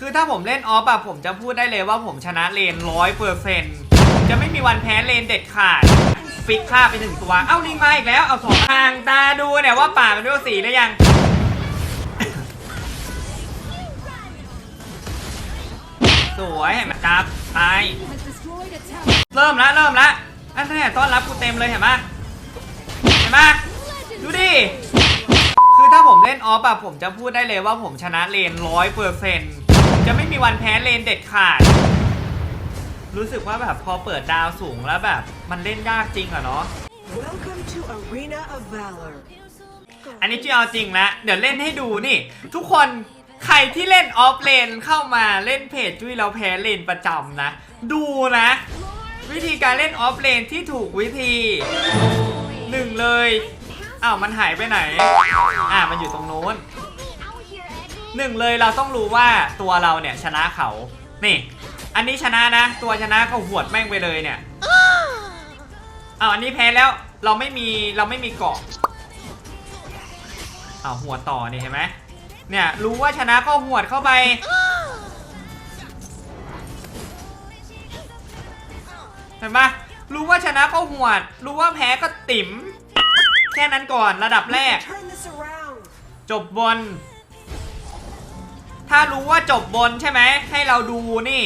คือถ้าผมเล่นออฟอะผมจะพูดได้เลยว่าผมชนะเลนร้อยเปอร์เซ็นต์จะไม่มีวันแพ้เลนเด็ดขาดฟิกค่าไปหนึ่งตัว เอ้าลิงมาอีกแล้ว เอาสองทางตาดูเนี่ยว่าป่ามันด้วยสีได้ยัง สวยเห็นไหมครับตาย เริ่มละเริ่มละอันนี้ต้อนรับกูเต็มเลยเห็นปะเห็นปะดูดิ คือถ้าผมเล่นออฟอะผมจะพูดได้เลยว่าผมชนะเลนร้อยเปอร์เซ็นต์ จะไม่มีวันแพ้เลนเด็ดขาด รู้สึกว่าแบบพอเปิดดาวสูงแล้วแบบ มันเล่นยากจริงอะเนาะ Welcome to Arena of Valor. อันนี้จีเอาจริงละเดี๋ยวเล่นให้ดูนี่ ทุกคนใครที่เล่นออฟเลนเข้ามาเล่นเพจจุ้ยเราแพ้เลนประจำนะ ดูนะ วิธีการเล่นออฟเลนที่ถูกวิธีหนึ่งเลยอ้าวมันหายไปไหน อ่ามันอยู่ตรงโน้น หนึ่งเลยเราต้องรู้ว่าตัวเราเนี่ยชนะเขา นี่ อันนี้ชนะนะ ตัวชนะก็หวดแม่งไปเลยเนี่ยอ้าอันนี้แพ้แล้วเราไม่มีเราไม่มีเกาะเอาหัวต่อนี่เห็นไหมเนี่ยรู้ว่าชนะก็หวดเข้าไป เห็นปะรู้ว่าชนะก็หวด รู้ว่าแพ้ก็ติ๋ม แค่นั้นก่อนระดับแรก จบบน ถ้ารู้ว่าจบบนใช่ไหม ให้เราดูนี่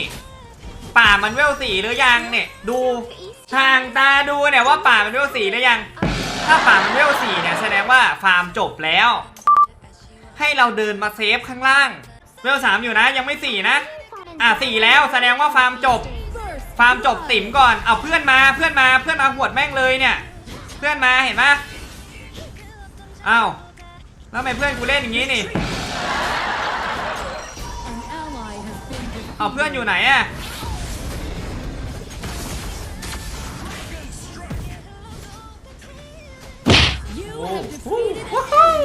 ป่ามันเวลสี่หรือยังเนี่ย ดูทางตาดูเนี่ยว่าป่ามันเวลสี่หรือยัง ถ้าป่ามันเวลสี่เนี่ยแสดงว่าฟาร์มจบแล้ว ให้เราเดินมาเซฟข้างล่าง เวลสามอยู่นะยังไม่สี่นะ อะสี่แล้วแสดงว่าฟาร์มจบ ฟาร์มจบติ๋มก่อน เอาเพื่อนมาเพื่อนมาเพื่อนมาหวดแม่งเลยเนี่ย เพื่อนมาเห็นปะอ้าวแล้วทำไมเพื่อนกูเล่นอย่างนี้นี่ เอาเพื่อนอยู่ไหนอะ You โอ้โห defeated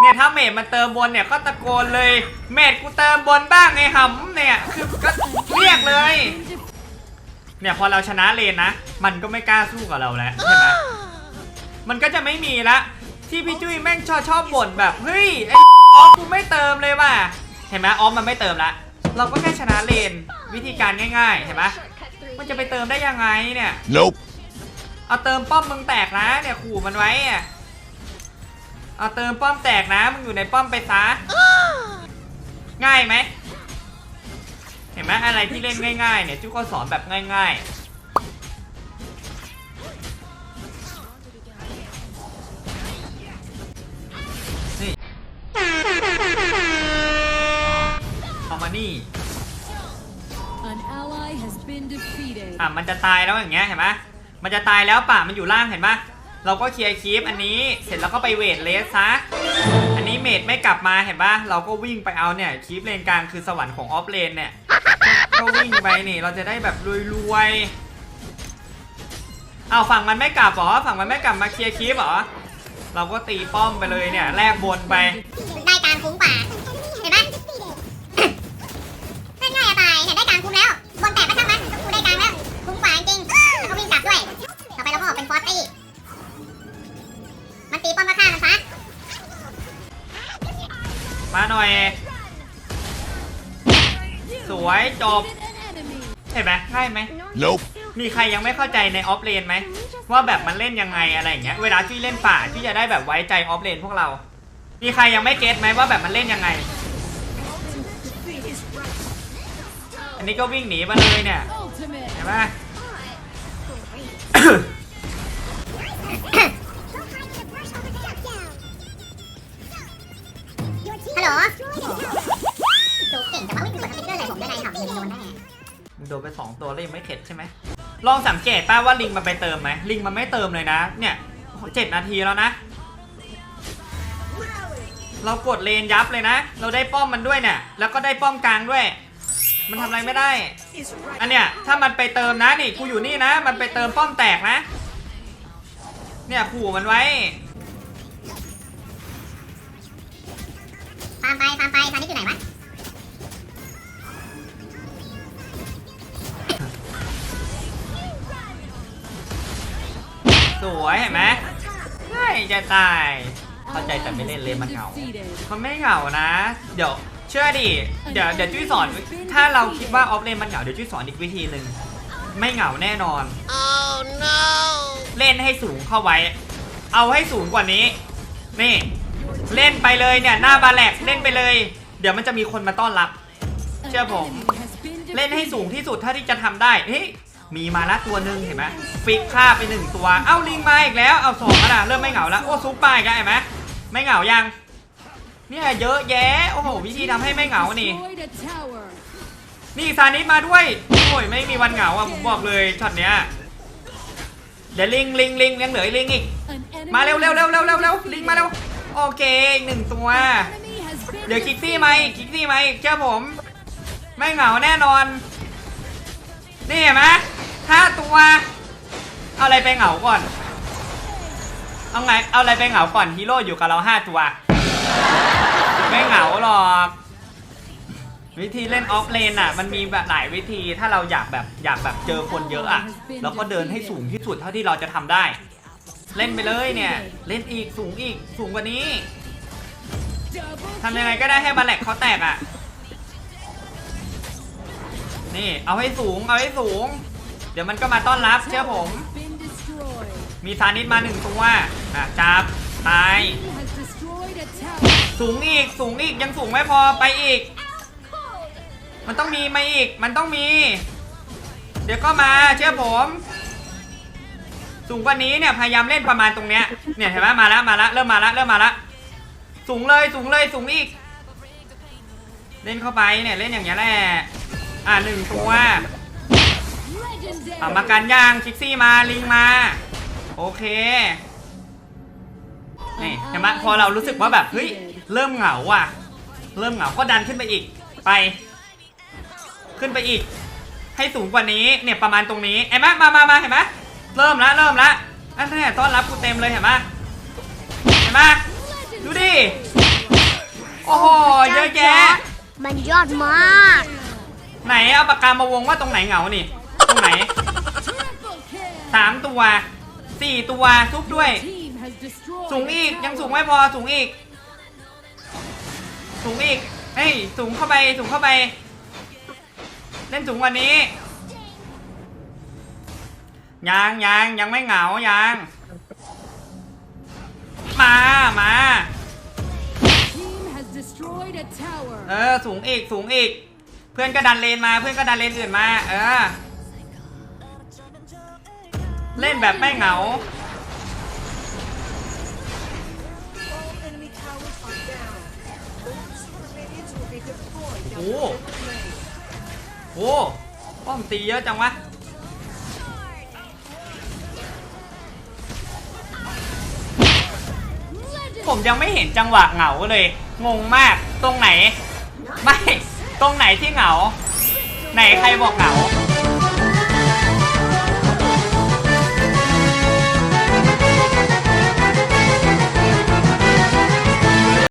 เนี่ยถ้าเมดมันเติมบนเนี่ยก็ตะโกนเลย เมดกูเติมบนบ้างไงหำเนี่ยคือก็เรียกเลย เนี่ยพอเราชนะเลนนะ มันก็ไม่กล้าสู้กับเราแล้วใช่ไหมมันก็จะไม่มีละ ที่พี่จุ้ยแม่งชอบชอบบ่นแบบเฮ้ยไอ้ออฟกูไม่เติมเลยว่ะเห็นไหมออฟมันไม่เติมละ เราก็แค่ชนะเลนวิธีการง่ายๆเห็นไหมมันจะไปเติมได้ยังไงเนี่ย Nope. เอาเติมป้อมมึงแตกนะเนี่ยขู่มันไว้อะเอาเติมป้อมแตกนะมึงอยู่ในป้อมไปซะง่ายไหมเห็นไหมอะไรที่เล่นง่ายๆเนี่ยจุ๊กก็สอนแบบง่ายๆ นี่ An ally has been defeated. อะมันจะตายแล้วอย่างเงี้ยเห็นไหมมันจะตายแล้วป่ามันอยู่ล่างเห็นไหมเราก็เคลียร์คีปอันนี้เสร็จแล้วก็ไปเวทเลสซะอันนี้เมดไม่กลับมาเห็นปะเราก็วิ่งไปเอาเนี่ยคีปเลนกลางคือสวรรค์ของออฟเลนเนี่ยก็วิ่งไปนี่เราจะได้แบบรวยๆเอาฝั่งมันไม่กลับเหรอฝั่งมันไม่กลับมาเคลียร์คีปเหรอเราก็ตีป้อมไปเลยเนี่ยแลกบนไปได้การคุ้มกว่าเห็นไหมเล่ นง่ายจะตายเนี่ยได้การคุ้มแล้ว บนแตกก็ช่างมันกูได้การแล้วคุ้มกว่าจริงแล้วก็วิ่งกลับด้วย ต่อไปเราก็ออกเป็นฟอร์ตี้มันตีป้อมก็ฆ่ามันซะมาหน่อย สวยจบ An enemy. เห็นไหมง่ายไหม Nope. มีใครยังไม่เข้าใจในออฟเลนไหม ว่าแบบมันเล่นยังไงอะไรอย่างเงี้ย เวลาที่เล่นป่าที่จะได้แบบไว้ใจออฟเลนพวกเรา มีใครยังไม่เก็ตไหมว่าแบบมันเล่นยังไง อันนี้ก็วิ่งหนีมาเลยเนี่ย Ultimate. เห็นไหมฮัลโหลโจเก่งแต่ว่าไม่มีกดสติ๊กเกอร์เลยผมได้ไงครับยิงโดนได้ไงมึงโดนไปสองตัวแล้วยังไม่เข็ดใช่ไหมลองสังเกตป้าว่าลิงมันไปเติมไหมลิงมันไม่เติมเลยนะ เนี่ยเจ็ดนาทีแล้วนะ เรากดเลนยับเลยนะ เราได้ป้อมมันด้วยเนี่ย แล้วก็ได้ป้อมกลางด้วย มันทำอะไรไม่ได้ Is right. อันเนี้ยถ้ามันไปเติมนะนี่กูอยู่นี่นะ มันไปเติมป้อมแตกนะ เนี่ยขู่มันไว้ฟาร์มไปฟาร์มไปฟาร์มนี่อยู่ไหนวะสวยเห็นไหมง่ายจะตาย เข้าใจแต่ไม่เล่นเลยมันเหงา Defeated. มันไม่เหงานะ เดี๋ยว เชื่อดิ เดี๋ยวเดี๋ยวจุ้ยสอน ถ้าเราคิดว่าออฟเลนมันเหงาเดี๋ยวจุ้ยสอนอีกวิธีหนึ่ง ไม่เหงาแน่นอนเล่นให้สูงเข้าไว้ เอาให้สูงกว่านี้ นี่ เล่นไปเลยเนี่ยหน้าบาแลกเล่นไปเลย เดี๋ยวมันจะมีคนมาต้อนรับ An Chưa bổn. enemy has been เล่นให้สูง defeated. ที่สุดเท่าที่จะทำได้เฮ้ยมีมาละตัวหนึ่งเห็นไหมฟิกฆ่าไปหนึ่งตัว เอ้าลิงมาอีกแล้ว เอาสองแล้วนะเริ่มไม่เหงาแล้ว โอ้ซุปไปอีกแล้วเห็นไหมไม่เหงายัง เนี่ยเยอะแยะ โอ้โหวิธีทำให้ไม่เหงานี่ Destroyed a tower. นี่ซานิสมาด้วย โอ้ยไม่มีวันเหงาอะผมบอกเลยช็อตเนี้ย เดี๋ยวลิงลิงลิงยังเหลืออีกลิงอีก An enemy มาเร็วเร็วเร็วเร็วเร็วเร็ว has been ลิงมาเร็ว โอเคอีกหนึ่งตัว Enemy has been เดี๋ยวคิกซี่มาอีกคิกซี่มาอีกเชื่อผม ไม่เหงาแน่นอน นี่เห็นไหมห้าตัว เอาอะไรไปเหงาก่อน เอาไง เอาอะไรไปเหงาก่อนฮีโร่อยู่กับเราห้าตัว ไม่เหงาหรอก วิธีเล่นออฟเลนอะ มันมีแบบหลายวิธีถ้าเราอยากแบบอยากแบบเจอคนเยอะอะเราก็เดินให้สูงที่สุดเท่าที่เราจะทำได้ เล่นไปเลยเนี่ย เล่นอีกสูงอีกสูงกว่านี้ทำยังไงก็ได้ให้บาแลกเขาแตกอะ นี่เอาให้สูงเอาให้สูง เดี๋ยวมันก็มาต้อนรับเชื่อผม มีซานิสมาหนึ่งตัวอะจับตาย สูงอีกสูงอีกยังสูงไม่พอไปอีก มันต้องมีมาอีกมันต้องมี เดี๋ยวก็มาเชื่อผม สูงกว่านี้เนี่ยพยายามเล่นประมาณตรงเนี้ยเนี่ยเห็นไหมมาแล้วมาแล้วเริ่มมาแล้วเริ่มมาแล้วสูงเลยสูงเลยสูงอีก เล่นเข้าไปเนี่ยเล่นอย่างเงี้ยแหละอ่าหนึ่งตัว Legendary. อะมากันย่างชิกซี่มาลิงมา โอเคนี่เห็นไหมพอเรารู้สึกว่าแบบเฮ้ย เริ่มเหงาว่ะ เริ่มเหงาก็ดันขึ้นไปอีก ไป ขึ้นไปอีก ให้สูงกว่านี้ เนี่ยประมาณตรงนี้เห็นไหมมามามาเห็นไหมเริ่มละเริ่มละอันนี้ต้อนรับกูเต็มเลยเห็นไหมเห็นไหมดูดิ โอ้โห เยอะแยะ มันยอดมาก ไหนเอาปากกามาวงว่าตรงไหนเหงานี่ ตรงไหน Triple kill. สามตัวสี่ตัวทุบด้วย Team has destroyed สูง a อีก ยังสูง tower. ไม่พอสูงอีก สูงอีก เฮ้ย สูงเข้าไป สูงเข้าไป เล่นสูงกว่านี้ ยังยังยังไม่เหงา ยัง มา มา เออ สูงอีก สูงอีก เพื่อนก็ดันเลนมา เพื่อนก็ดันเลนอื่นมา เออ เล่นแบบไม่เหงา โอ้โหป้อมตีเยอะจังวะผมยังไม่เห็นจังหวะเหงาเลย งงมากตรงไหน ไม่ ตรงไหนที่เหงา ไหนใครบอกเหงา